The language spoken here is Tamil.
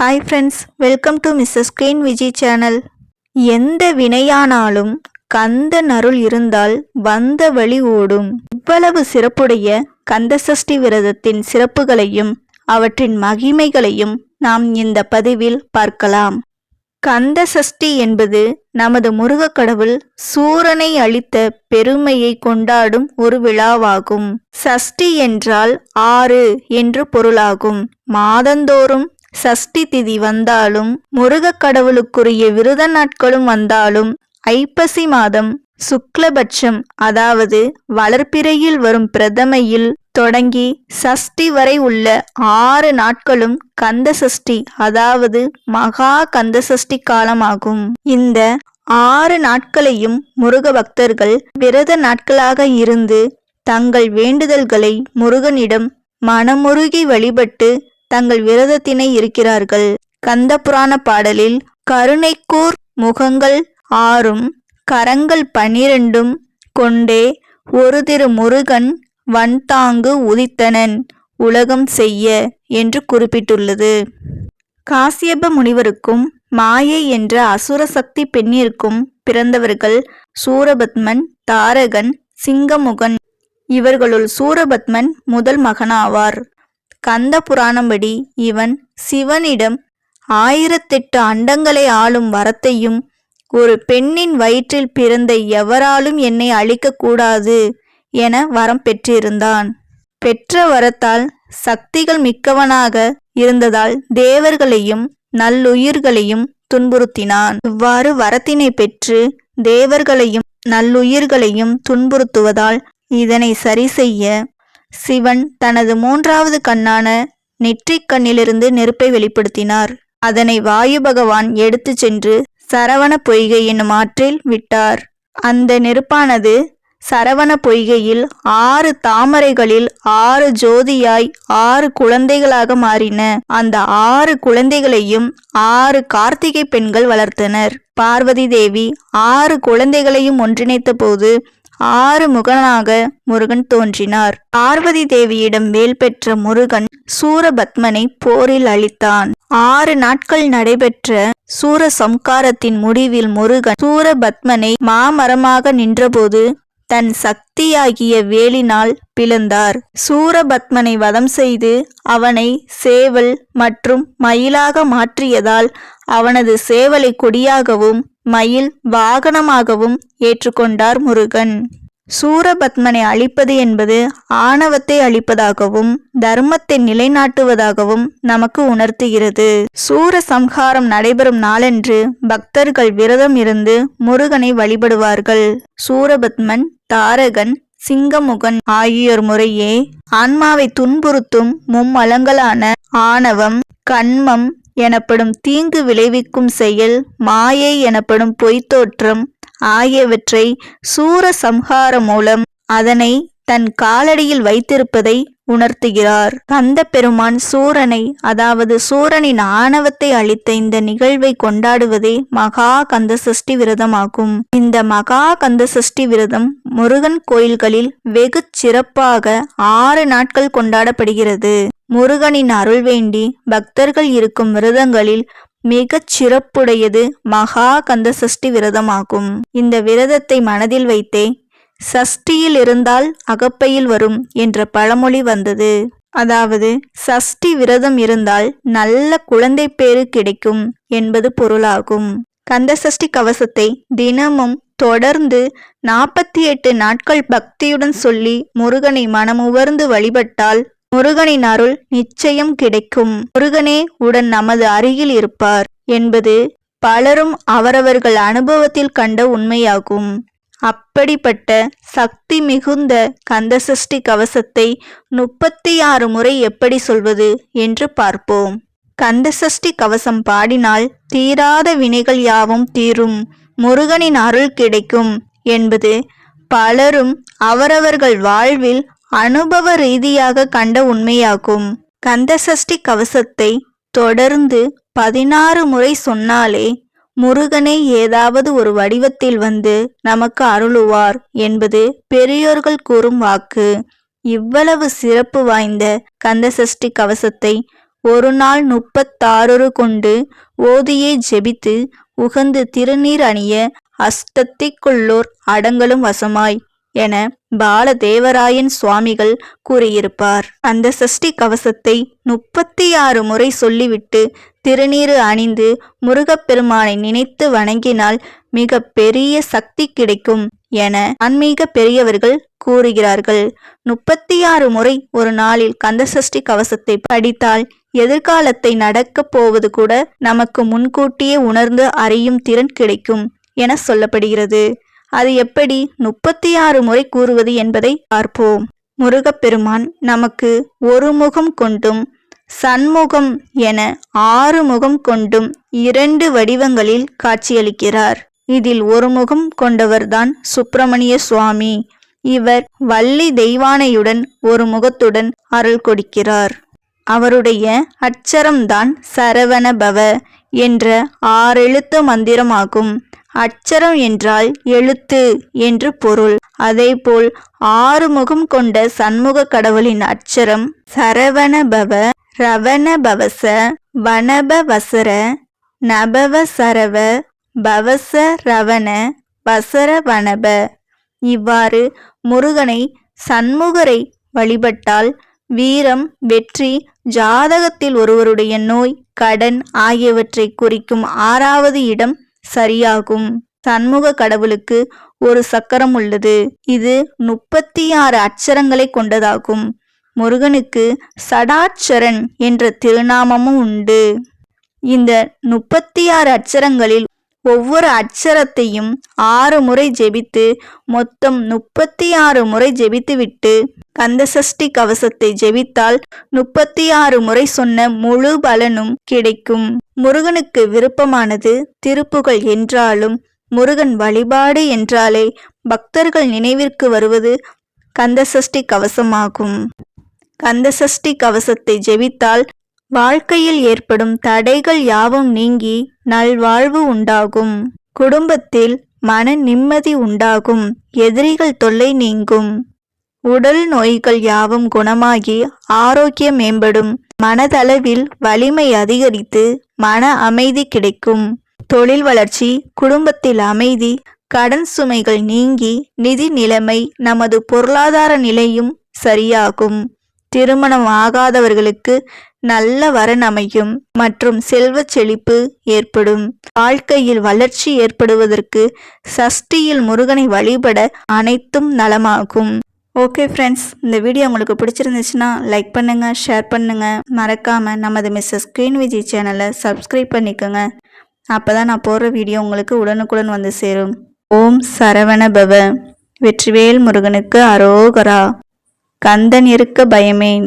Hi friends welcome to Mrs queen Viji channel எந்த வினையானாலும் கந்த நருள் இருந்தால் வந்த வழி ஓடும். இவ்வளவு சிறப்புடைய கந்தசஷ்டி விரதத்தின் சிறப்புகளையும் அவற்றின் மகிமைகளையும் நாம் இந்த பதிவில் பார்க்கலாம். கந்த சஷ்டி என்பது நமது முருகக் கடவுள் சூரனை அளித்த பெருமையை கொண்டாடும் ஒரு விழாவாகும். சஷ்டி என்றால் ஆறு என்று பொருளாகும். மாதந்தோறும் சஷ்டி திதி வந்தாலும் முருகக் கடவுளுக்குரிய விரத நாட்களும் வந்தாலும் ஐப்பசி மாதம் சுக்லபட்சம் அதாவது வளர்ப்பிறையில் வரும் பிரதமையில் தொடங்கி சஷ்டி வரை உள்ள ஆறு நாட்களும் கந்த சஷ்டி அதாவது மகா கந்த சஷ்டி காலமாகும். இந்த ஆறு நாட்களையும் முருக பக்தர்கள் விரத நாட்களாக இருந்து தங்கள் வேண்டுதல்களை முருகனிடம் மனமுருகி வழிபட்டு தங்கள் விரதத்தினை இருக்கிறார்கள். கந்த புராண பாடலில் கருணைக்கூர் முகங்கள் ஆறும் கரங்கள் பனிரெண்டும் கொண்டே ஒரு திரு முருகன் வன்தாங்கு உதித்தனன் உலகம் செய்ய என்று குறிப்பிட்டுள்ளது. காசியப முனிவருக்கும் மாயை என்ற அசுர சக்தி பெண்ணிற்கும் பிறந்தவர்கள் சூரபத்மன் தாரகன் சிங்கமுகன். இவர்களுள் சூரபத்மன் முதல் மகனாவார். கந்த புராணம்படி இவன் சிவனிடம் ஆயிரத்தெட்டு அண்டங்களை ஆளும் வரத்தையும் ஒரு பெண்ணின் வயிற்றில் பிறந்த எவராலும் என்னை அழிக்கக்கூடாது என வரம் பெற்றிருந்தான். பெற்ற வரத்தால் சக்திகள் மிக்கவனாக இருந்ததால் தேவர்களையும் நல்லுயிர்களையும் துன்புறுத்தினான். இவ்வாறு வரத்தினை பெற்று தேவர்களையும் நல்லுயிர்களையும் துன்புறுத்துவதால் இதனை சரி செய்ய சிவன் தனது மூன்றாவது கண்ணான நெற்றிக் கண்ணிலிருந்து நெருப்பை வெளிப்படுத்தினார். அதனை வாயு பகவான் எடுத்து சென்று சரவண பொய்கை என்னும் ஆற்றில் விட்டார். அந்த நெருப்பானது சரவண பொய்கையில் ஆறு தாமரைகளில் ஆறு ஜோதியாய் ஆறு குழந்தைகளாக மாறின. அந்த ஆறு குழந்தைகளையும் ஆறு கார்த்திகை பெண்கள் வளர்த்தனர். பார்வதி தேவி ஆறு குழந்தைகளையும் ஒன்றிணைத்த போது ஆறு முகனாக முருகன் தோன்றினார். பார்வதி தேவியிடம் வேல் பெற்ற முருகன் சூரபத்மனை போரில் அளித்தான் ஆறு நாட்கள் நடைபெற்ற சூர சம்காரத்தின் முடிவில் முருகன் சூரபத்மனை மாமரமாக நின்றபோது தன் சக்தியாகிய வேலினால் பிளந்தார். சூரபத்மனை வதம் செய்து அவனை சேவல் மற்றும் மயிலாக மாற்றியதால் அவனது சேவலை கொடியாகவும் மயில் வாகனமாகவும் ஏற்றுக்கொண்டார் முருகன். சூரபத்மனை அழிப்பது என்பது ஆணவத்தை அழிப்பதாகவும் தர்மத்தை நிலைநாட்டுவதாகவும் நமக்கு உணர்த்துகிறது. சூர சம்ஹாரம் நடைபெறும் நாளன்று பக்தர்கள் விரதம் இருந்து முருகனை வழிபடுவார்கள். சூரபத்மன் தாரகன் சிங்கமுகன் ஆகியோர் முறையே ஆன்மாவை துன்புறுத்தும் மும்மலங்களான ஆணவம் கண்மம் எனப்படும் தீங்கு விளைவிக்கும் செயல் மாயை எனப்படும் பொய்த்தோற்றம் ஆகியவற்றை சூர சம்ஹாரம் மூலம் அதனை தன் காலடியில் வைத்திருப்பதை உணர்த்துகிறார். கந்த பெருமான் சூரனை அதாவது சூரனின் ஆணவத்தை அளித்த இந்த நிகழ்வை கொண்டாடுவதே மகா கந்த சஷ்டி விரதமாகும் இந்த மகா கந்த சஷ்டி விரதம் முருகன் கோயில்களில் வெகு சிறப்பாக ஆறு நாட்கள் கொண்டாடப்படுகிறது. முருகனின் அருள் வேண்டி பக்தர்கள் இருக்கும் விரதங்களில் மிகச் சிறப்புடையது மகா கந்த சஷ்டி விரதமாகும். இந்த விரதத்தை மனதில் வைத்தே சஷ்டியில் இருந்தால் அகப்பையில் வரும் என்ற பழமொழி வந்தது. அதாவது சஷ்டி விரதம் இருந்தால் நல்ல குழந்தை பேறு கிடைக்கும் என்பது பொருளாகும். கந்த சஷ்டி கவசத்தை தினமும் தொடர்ந்து நாற்பத்தி எட்டு நாட்கள் பக்தியுடன் சொல்லி முருகனை மனமுவர்ந்து வழிபட்டால் முருகனின் அருள் நிச்சயம் கிடைக்கும். முருகனே உடன் நமது அருகில் இருப்பார் என்பது பலரும் அவரவர்கள் அனுபவத்தில் கண்ட உண்மையாகும். அப்படிப்பட்ட சக்தி மிகுந்த கந்தசஷ்டி கவசத்தை முப்பத்தி ஆறு முறை எப்படி சொல்வது என்று பார்ப்போம். கந்தசஷ்டி கவசம் பாடினால் தீராத வினைகள் யாவும் தீரும். முருகனின் அருள் கிடைக்கும் என்பது பலரும் அவரவர்கள் வாழ்வில் அனுபவ ரீதியாக கண்ட உண்மையாகும். கந்தசஷ்டி கவசத்தை தொடர்ந்து பதினாறு முறை சொன்னாலே முருகனே ஏதாவது ஒரு வடிவத்தில் வந்து நமக்கு அருளுவார் என்பது பெரியோர்கள் கூறும் வாக்கு. இவ்வளவு சிறப்பு வாய்ந்த கந்தசஷ்டி கவசத்தை ஒரு நாள் முப்பத்தாறு கொண்டு ஓதியே ஜெபித்து உகந்து திருநீர் அணிய அஷ்டத்திக்குள்ளோர் அடங்கலும் வசமாய் என பாலதேவராயன் சுவாமிகள் கூறியிருப்பார். அந்த சஷ்டி கவசத்தை முப்பத்தி ஆறு முறை சொல்லிவிட்டு திருநீறு அணிந்து முருகப்பெருமானை நினைத்து வணங்கினால் மிக பெரிய சக்தி கிடைக்கும் என ஆன்மீக பெரியவர்கள் கூறுகிறார்கள். முப்பத்தி ஆறு முறை ஒரு நாளில் கந்தசஷ்டி கவசத்தை படித்தால் எதிர்காலத்தை நடக்கப் போவது கூட நமக்கு முன்கூட்டியே உணர்ந்து அறியும் திறன் கிடைக்கும் என சொல்லப்படுகிறது. அது எப்படி முப்பத்தி ஆறு முறை கூறுவது என்பதை பார்ப்போம். முருகப்பெருமான் நமக்கு ஒரு முகம் கொண்டும் சண்முகம் என ஆறு முகம் கொண்டும் இரண்டு வடிவங்களில் காட்சியளிக்கிறார். இதில் ஒரு முகம் கொண்டவர்தான் சுப்பிரமணிய சுவாமி. இவர் வள்ளி தெய்வானையுடன் ஒரு முகத்துடன் அருள் கொடுக்கிறார். அவருடைய அச்சரம்தான் சரவணபவ என்ற ஆறெழுத்து மந்திரமாகும். அச்சரம் என்றால் எழுத்து என்று பொருள். அதேபோல் ஆறுமுகம் கொண்ட சண்முக கடவுளின் அச்சரம் சரவணபவ ரவணபவச வனபவசர நபவ சரவ பவச ரவண வசர வனப. இவ்வாறு முருகனை சண்முகரை வழிபட்டால் வீரம் வெற்றி ஜாதகத்தில் ஒருவருடைய நோய் கடன் ஆகியவற்றை குறிக்கும் ஆறாவது இடம் சரியாகும். சண்முக கடவுளுக்கு ஒரு சக்கரம் உள்ளது. இது முப்பத்தி ஆறு அச்சரங்களை கொண்டதாகும். முருகனுக்கு சடாட்சரன் என்ற திருநாமமும் உண்டு. இந்த முப்பத்தி ஆறு அச்சரங்களில் ஒவ்வொரு அட்சரத்தையும் ஆறு முறை ஜெபித்து மொத்தம் முப்பத்தி ஆறு முறை ஜெபித்துவிட்டு கந்தசஷ்டி கவசத்தை ஜெபித்தால் முப்பத்தி ஆறு முறை சொன்ன முழு பலனும் கிடைக்கும். முருகனுக்கு விருப்பமானது திருப்புகள் என்றாலும் முருகன் வழிபாடு என்றாலே பக்தர்கள் நினைவிற்கு வருவது கந்தசஷ்டி கவசமாகும். கந்தசஷ்டி கவசத்தை ஜெபித்தால் வாழ்க்கையில் ஏற்படும் தடைகள் யாவும் நீங்கி நல்வாழ்வு உண்டாகும். குடும்பத்தில் மன நிம்மதி உண்டாகும். எதிரிகள் தொல்லை நீங்கும். உடல் நோய்கள் யாவும் குணமாகி ஆரோக்கியம் மேம்படும். மனதளவில் வலிமை அதிகரித்து மன அமைதி கிடைக்கும். தொழில் வளர்ச்சி குடும்பத்தில் அமைதி கடன் சுமைகள் நீங்கி நிதி நிலைமை நமது பொருளாதார நிலையும் சரியாகும். திருமணம் ஆகாதவர்களுக்கு நல்ல வரன் அமையும் மற்றும் செல்வ செழிப்பு ஏற்படும். வாழ்க்கையில் வளர்ச்சி ஏற்படுவதற்கு சஷ்டியில் முருகனை வழிபட அனைத்தும் நலமாகும். ஓகே ஃப்ரெண்ட்ஸ் இந்த வீடியோ உங்களுக்கு பிடிச்சிருந்துச்சுன்னா லைக் பண்ணுங்கள் ஷேர் பண்ணுங்கள் மறக்காமல் நமது மிஸ்ஸஸ் ஸ்க்ரீன் விஜய் சேனலை சப்ஸ்கிரைப் பண்ணிக்கோங்க. அப்போ தான் நான் போடுற வீடியோ உங்களுக்கு உடனுக்குடன் வந்து சேரும். ஓம் சரவண பவ வெற்றிவேல் முருகனுக்கு அரோகரா. கந்தன் இருக்க பயமேன்.